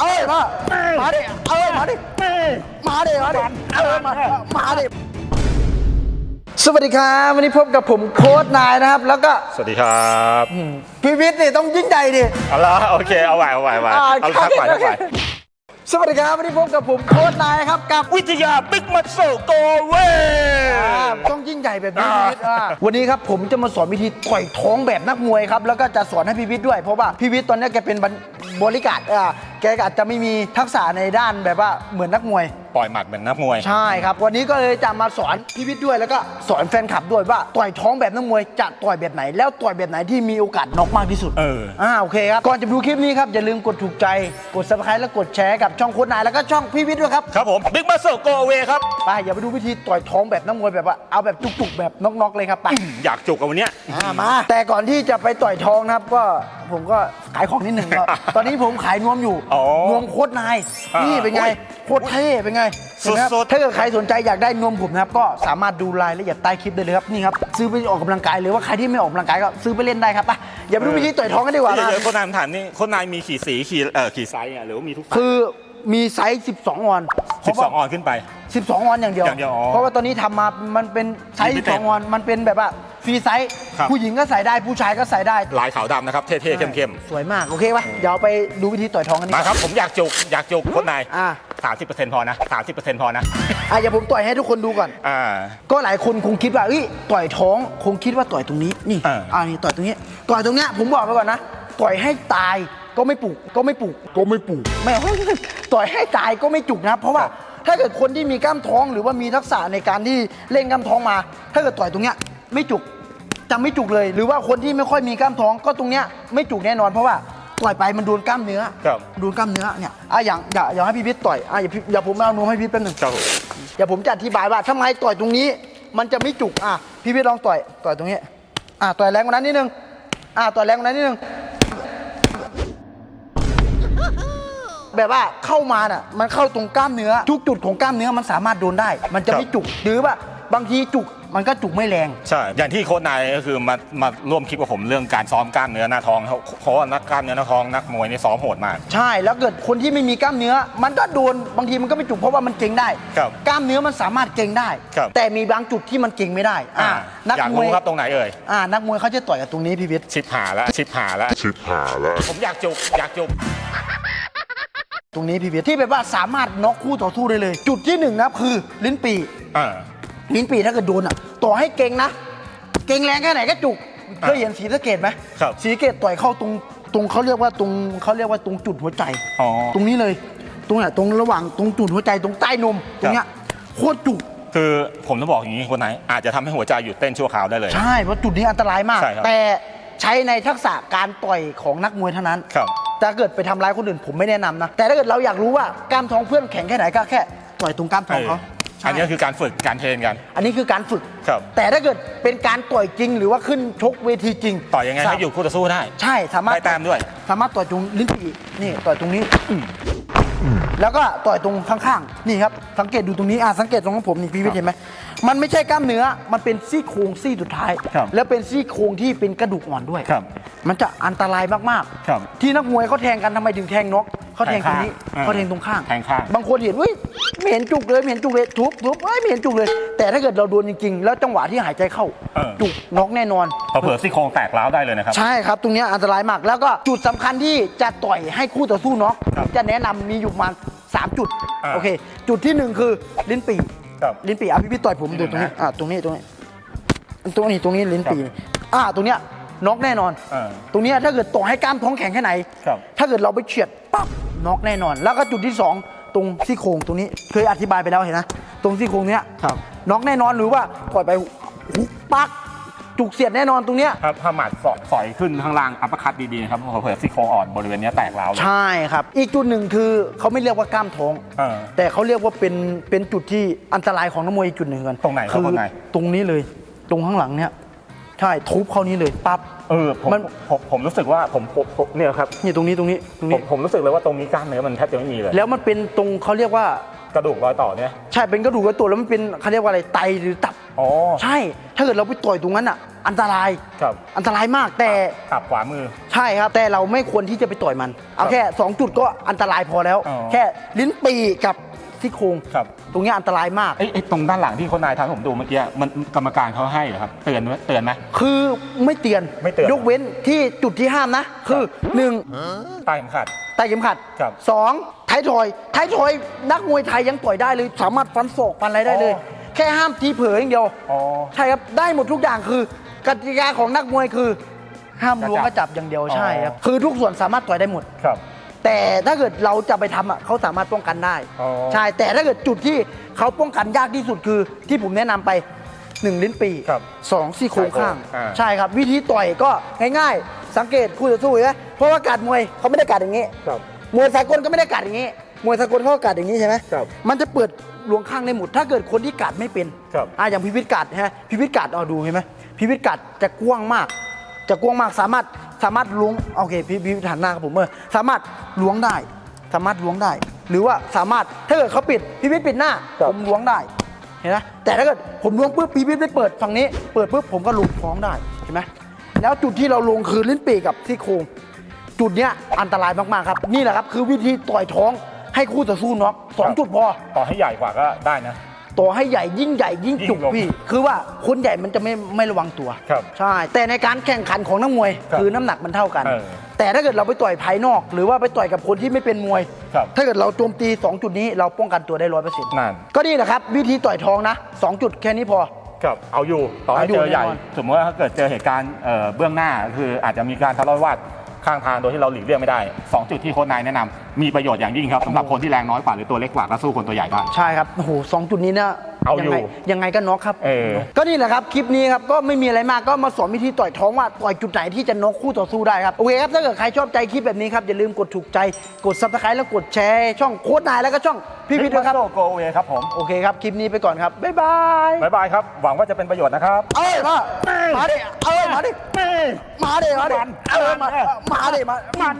เอ้ยมา มาดิ เออมาดิ มาดิ มาดิ เออมา มาดิ สวัสดีครับ วันนี้พบกับผมโค้ดนายนะครับ แล้วก็สวัสดีครับพีวิทย์นี่ต้องยิ่งใหญ่ดิ เอาละโอเค เอาไหวเอาไหวเอาไหวอ่าเอาทักไหวทักไหวสวัสดีครับ วันนี้พบกับผมโค้ดนายครับกับ วิทยาบิ๊กมัสโซโกเวอ่าต้องยิ่งใหญ่แบบนี้พีวิทย์อ่าวันนี้ครับผมจะมาสอนวิธีต่อยท้องแบบนักมวยครับ แล้วก็จะสอนให้พีวิทย์ด้วย เพราะว่าพีวิทย์ตอนนี้แกเป็นบริการอ่า แกก็อาจจะไม่มีทักษะในด้านแบบว่าเหมือนนักมวย ปล่อยหมัดเหมือนนักมวย ใช่ครับ วันนี้ก็เลยจะมาสอนพี่วิทย์ด้วยแล้วก็สอนแฟนคลับด้วยว่าต่อยท้องแบบนักมวยจะต่อยแบบไหน แล้วต่อยแบบไหนที่มีโอกาสน็อกมากที่สุดเอออ่าโอเคครับก่อนจะดูคลิปนี้ครับอย่าลืมกดถูกใจกด subscribe และกดแชร์กับช่องโค้ดนายแล้วก็ช่องพี่วิทย์ด้วยครับครับผมบิ๊กมัสโซโกเวครับไปอย่าไปดูวิธีต่อยท้องแบบนักมวยแบบว่าเอาแบบจุกๆแบบน็อกๆเลยครับไปอยากจุกกับวันเนี้ยอ่ามาแต่ก่อนที่จะไปต่อยท้องนะครับก็ผมก็ขายของนิดหนึ่งก็ตอนนี้ผมขายนวมอยู่อ๋อนวมโคตรนายอ่านี่นี่เป็นไงโอ้ยโคตรเท่เป็นไงสุดๆ ถ้าเกิดใครสนใจอยากได้นวมผมนะครับก็สามารถดูรายละเอียดใต้คลิปได้เลยครับนี่ครับซื้อไปออกกำลังกายหรือว่าใครที่ไม่ออกกำลังกายก็ซื้อไปเล่นได้ครับไะอย่าไปดูวิธีต่อยท้องกันดีกว่านะ เดี๋คนนายผมถามนี่โคนนายมีขีดสีขีดเอ่อขี่ไซส์อะหรือว่ามีทุกไซส์คือมีไซส์ 12 ออนสิบสองออนขึ้นไป 12 ออนอย่างเดียว อย่างเดียวเพราะว่าตอนนี้ทำมา มันเป็นไซส์ Limited 12 ออน มันเป็นแบบว่าฟรีไซส์ผู้หญิงก็ใส่ได้ ผู้ชายก็ใส่ได้ลายขาวดำนะครับ เท่ๆเข้มๆสวยมาก โอเคปะเดี๋ยวไปดูวิธีต่อยท้องกันดีกว่าครับ ผมอยากจุกอยากจุกคนนาย อะ 30%พอนะ30%พอนะอะอย่าผมต่อยให้ทุกคนดูก่อน อ่า ก็หลายคนคงคิดว่าเอ้ยต่อยท้องคงคิดว่าต่อยตรงนี้นี่อออ่ อ่านี่ต่อยตรงนี้ต่อยตรงเนี้ยผมบอกไปก่อนนะต่อยให้ตายก็ไม่ปลุกก็ไม่ปลุกก็ไม่ปลุกไม่ต่อยให้ตายก็ไม่จุกนะ เพราะว่าถ้าเกิดคนที่มีกล้ามท้องหรือว่ามีทักษะในการที่เล่นกล้ามท้องมา ถ้าเกิดต่อยตรงเนี้ยไม่จุกจะไม่จุกเลย หรือว่าคนที่ไม่ค่อยมีกล้ามท้องก็ตรงเนี้ยไม่จุกแน่นอน เพราะว่า ต่อยไปมันโดนกล้ามเนื้อครับโดนกล้ามเนื้อเนี่ยอะอย่างอย่าอย่าให้พี่พิษต่อยอะอย่าพี่อย่าผมเอานวมให้พี่แป๊บหนึงครับผมเดี๋ยวผมจะอธิบายว่าทำไมต่อยตรงนี้ มันจะไม่จุกอะพี่พี่ลองต่อยต่อยตรงนี้อะต่อยแรงกว่านั้นนิดนึงอะต่อยแรงกว่านั้นนิดนึง แบบว่าเข้ามาน่ะมันเข้าตรงกล้ามเนื้อ ทุกจุดของกล้ามเนื้อมันสามารถโดนได้ มันจะไม่จุกหรือว่าบางทีจุก มันก็จุกไม่แรง ใช่ อย่างที่โค้ชนายก็คือมามาร่วมคลิปกับผมเรื่องการซ้อมกล้ามเนื้อหน้าท้องเขาเพราะว่านักกล้ามเนื้อหน้าท้องนักมวยนี่ซ้อมโหดมาก ใช่ แล้วเกิดคนที่ไม่มีกล้ามเนื้อ มันก็โดนบางทีมันก็ไม่จุกเพราะว่ามันเก่งได้ ครับกล้ามเนื้อมันสามารถเก่งได้ ครับ แต่มีบางจุดที่มันเก่งไม่ได้อะอ่านักอยากมวยรู้ครับตรงไหนเอ่ย อ่านักมวยเขาจะต่อยกับตรงนี้พี่วิทย์ชิปหาแล้วชิปหาแล้วชิปหาแล้วผมอยากจุกอยากจุกตรงนี้พี่วิทย์ที่แบบว่าสามารถน็อกคู่ต่อสู้ได้เลย จุดที่หนึ่งนะครับคือลิ้นปีอ่า ลิ้นปีถ้าเกิดโดนอะ ต่อให้เก่งนะ เก่งแรงแค่ไหนก็จุกอะเคยเห็นสีสะเกตไหมครับสีสะเกตต่อยเข้าตรงตรงเขาเรียกว่าตรงเขาเรียกว่าตรงจุดหัวใจ อ๋อ ตรงนี้เลย ตรงเนี้ยตรงระหว่างตรงจุดหัวใจตรงใต้นม ตรงเนี้ยโคตรจุก คือผมต้องบอกอย่างนี้คนไหน อาจจะทำให้หัวใจหยุดเต้นชั่วคราวได้เลย ใช่ เพราะจุดนี้อันตรายมากใช่ครับแต่ใช้ในทักษะการต่อยของนักมวยเท่านั้น ครับถ้าเกิดไปทำร้ายคนอื่นผมไม่แนะนำนะ แต่ถ้าเกิดเราอยากรู้ว่ากล้ามท้องเพื่อนแข็งแค่ไหนก็แค่ต่อยตรงกล้ามท้องเขาเออ ใช่ อันนี้คือการฝึกการเทรนกัน อันนี้คือการฝึก ครับ แต่ถ้าเกิดเป็นการต่อยจริง หรือว่าขึ้นชกเวทีจริงต่อยยังไงให้อยู่คู่ต่อสู้ได้ ใช่สามารถได้แต้มด้วย สามารถต่อยตรงลิ้นปี่นี่ต่อยตรงนี้แล้วก็ต่อยตรงข้างๆนี่ครับสังเกตดูตรงนี้อะสังเกตตรงของผมนี่พี่วิทย์เห็นไหมมันไม่ใช่กล้ามเนื้อมันเป็นซี่โครงซี่สุดท้าย ครับแล้วเป็นซี่โครงที่เป็นกระดูกอ่อนด้วยครับมันจะอันตรายมากครับ ๆที่นักมวยเขาแทงกันทำไมถึงแทงนก เขาแทงตรงนี้แทงข้างเขาแทงตรงข้าง แทงข้าง บางคนเห็นเฮ้ยไม่เห็นจุกเลยไม่เห็นจุกเลยทุบทุบเอ้ยไม่เห็นจุกเลย แต่ถ้าเกิดเราโดนจริงๆ แล้วจังหวะที่หายใจเข้า เออ จุกน็อกแน่นอน เผื่อๆซี่โครงแตกร้าวได้เลยนะครับ ใช่ครับ ตรงเนี้ยอันตรายมาก แล้วก็จุดสำคัญที่จะต่อยให้คู่ต่อสู้น็อกครับจะแนะนำมีอยู่ประมาณสามจุดอ่าโอเค จุดที่หนึ่งคือลิ้นปี่ครับลิ้นปี่อะพี่พี่ต่อยผมดูตรงนี้นะอะตรงนี้ตรงนี้ตรงนี้ตรงนี้ลิ้นปี่อะตรงเนี้ยน็อกแน่นอนเออตรงเนี้ยถ้าเกิดต่อให้กล้ามท้องแข็งแค่ไหน ครับถ้าเกิดเราไปเฉียดปั๊บ น็อกแน่นอน แล้วก็จุดที่สองตรงซี่โครงตรงนี้เคยอธิบายไปแล้วเห็นนะตรงซี่โครงเนี้ยครับน็อกแน่นอนหรือว่าปล่อยไปหุบปักจุกเสียดแน่นอนตรงเนี้ยถ้าถ้าหมัดสอดสอยขึ้นข้างล่างอัปเปอร์คัตดีๆนะครับเผื่อๆซี่โครงอ่อนบริเวณเนี้ยแตกร้าวเลย ใช่ครับ อีกจุดหนึ่งคือเขาไม่เรียกว่ากล้ามท้อง เออแต่เขาเรียกว่าเป็นเป็นจุดที่อันตรายของนักมวยอีกจุดหนึ่งกันตรงไหนครับคือตรงไหน ตรงนี้เลย ตรงข้างหลังเนี่ย ใช่ทุบเข้านี้เลยปั๊บ เออผมมัน ผมผมรู้สึกว่าผมผมผมเนี่ยครับนี่ตรงนี้ตรงนี้ตรงผมนี้ผมรู้สึกเลยว่าตรงนี้กล้ามเนื้อมันแทบจะไม่มีเลยแล้วมันเป็นตรงเขาเรียกว่า กระดูกรอยต่อเนี่ยใช่เป็นกระดูกกระตัวแล้วมันเป็นเขาเรียกว่าอะไรไตหรือตับ อ๋อใช่ ถ้าเกิดเราไปต่อยตรงนั้นอะ อันตราย ครับอันตรายมากแต่ตับขวามือ ใช่ครับ แต่เราไม่ควรที่จะไปต่อยมัน เอาแค่2จุดก็อันตรายพอแล้ว อ๋อ แค่ลิ้นปีกับ ซี่โครงครับ ตรงเนี้ยอันตรายมาก ไอ้ไอ้ตรงด้านหลังที่คนนายทำให้ผมดูเมื่อกี้มันกรรมการเขาให้เหรอครับ เตือนไหมเตือนไหม คือไม่เตือนไม่เตือน ยกเว้นที่จุดที่ห้ามนะ คือหนึ่ง ใต้เข็มขัดใต้เข็มขัดครับสองท้ายทอยท้ายทอยนักมวยไทยยังต่อยได้เลย สามารถฟันศอกฟันอะไรได้เลย อ๋อแค่ห้ามทีเผลออย่างเดียวอ๋อใช่ครับได้หมดทุกอย่างคือกติกาของนักมวยคือ ห้ามล้วงกระจับอย่างเดียวอ๋อใช่ครับคือทุกส่วนสามารถต่อยได้หมด ครับ แต่ถ้าเกิดเราจะไปทำอะเขาสามารถป้องกันได้ อ๋อ ใช่ แต่ถ้าเกิดจุดที่เขาป้องกันยากที่สุดคือ ที่ผมแนะนำไปหนึ่งลิ้นปีครับสองซี่โครงข้าง อ่า ใช่ครับ วิธีต่อยก็ง่ายๆ สังเกตคู่ต่อสู้เห็นไหมเพราะว่าการมวยเขาไม่ได้การอย่างนี้ ครับ มวยสากลก็ไม่ได้กัดอย่างนี้ มวยสากลเขาก็กัดอย่างนี้ใช่ไหมครับมันจะเปิดลวงข้างได้หมด ถ้าเกิดคนที่กัดไม่เป็นครับอ่าอย่างพิพิธกัดฮะพิพิธกัดเอาดูเห็นไหมพิพิธกัดจะกว้างมาก จะกว้างมากสามารถ สามารถล้วงโอเคพิพิธหันหน้าครับผมเออสามารถล้วงได้ สามารถล้วงได้ หรือว่าสามารถถ้าเกิดเขาปิดพิพิธปิดหน้าครับ ผมล้วงได้เห็นไหมแต่ถ้าเกิดผมล้วงปุ๊บพิพิธไม่เปิดฝั่งนี้ เปิดปุ๊บผมก็ลงท้องได้เห็นไหมแล้วจุดที่เราลงคือลิ้นปีกกับซี่โครงจุดเนี้ยอันตรายมากๆครับนี่แหละครับคือวิธีต่อยท้องให้คู่ต่อสู้น็อกสองจุดพอ ต่อให้ใหญ่กว่าก็ได้นะ ต่อให้ใหญ่ยิ่งใหญ่ยิ่งจุกยิ่งลงพี่ คือว่าคนใหญ่มันจะไม่ไม่ระวังตัวครับใช่ แต่ในการแข่งขันของนักมวย ครับคือน้ำหนักมันเท่ากัน เออแต่ถ้าเกิดเราไปต่อยภายนอก หรือว่าไปต่อยกับคนที่ไม่เป็นมวย ครับถ้าเกิดเราโจมตี 2 จุดนี้เราป้องกันตัวได้ร้อยเปอร์เซ็นต์นั่น ก็นี่แหละครับ วิธีต่อยท้องนะ 2 จุดแค่นี้พอ ครับ เอาอยู่ ต่อให้เอาอยู่เจอใหญ่ แน่นอนสมมติว่าถ้าเกิดเจอเหตุการณ์เอ่อเบื้องหน้า คืออาจจะมีการทะเลาะวิวาท ข้างทางโดยที่เราหลีกเลี่ยงไม่ได้ 2 จุดที่โค้ชนายแนะนำมีประโยชน์อย่างยิ่งครับสำหรับคนที่แรงน้อยกว่าหรือตัวเล็กกว่าก็สู้คนตัวใหญ่ได้ ใช่ครับโอ้โหสองจุดนี้เนี่ยเอาอยู่ยังไงยังไงก็น็อกครับ เออ ก็นี่แหละครับ คลิปนี้ครับ ก็ไม่มีอะไรมากก็มาสอนวิธีต่อยท้องว่าต่อยจุดไหนที่จะน็อกคู่ต่อสู้ได้ครับ โอเคครับ ถ้าเกิดใครชอบใจคลิปแบบนี้ครับ อย่าลืมกดถูกใจกดซับสไครต์แล้วกดแชร์ช่องโค้ดนายแล้วก็ช่องพี่พิทด้วยครับ โกเวครับผมโอเคครับ คลิปนี้ไปก่อนครับ บ๊ายบายบ๊ายบายครับหวังว่าจะเป็นประโยชน์นะครับ เอ้ยมามาดิเอ้ยมาดิ มาดิมาดิมั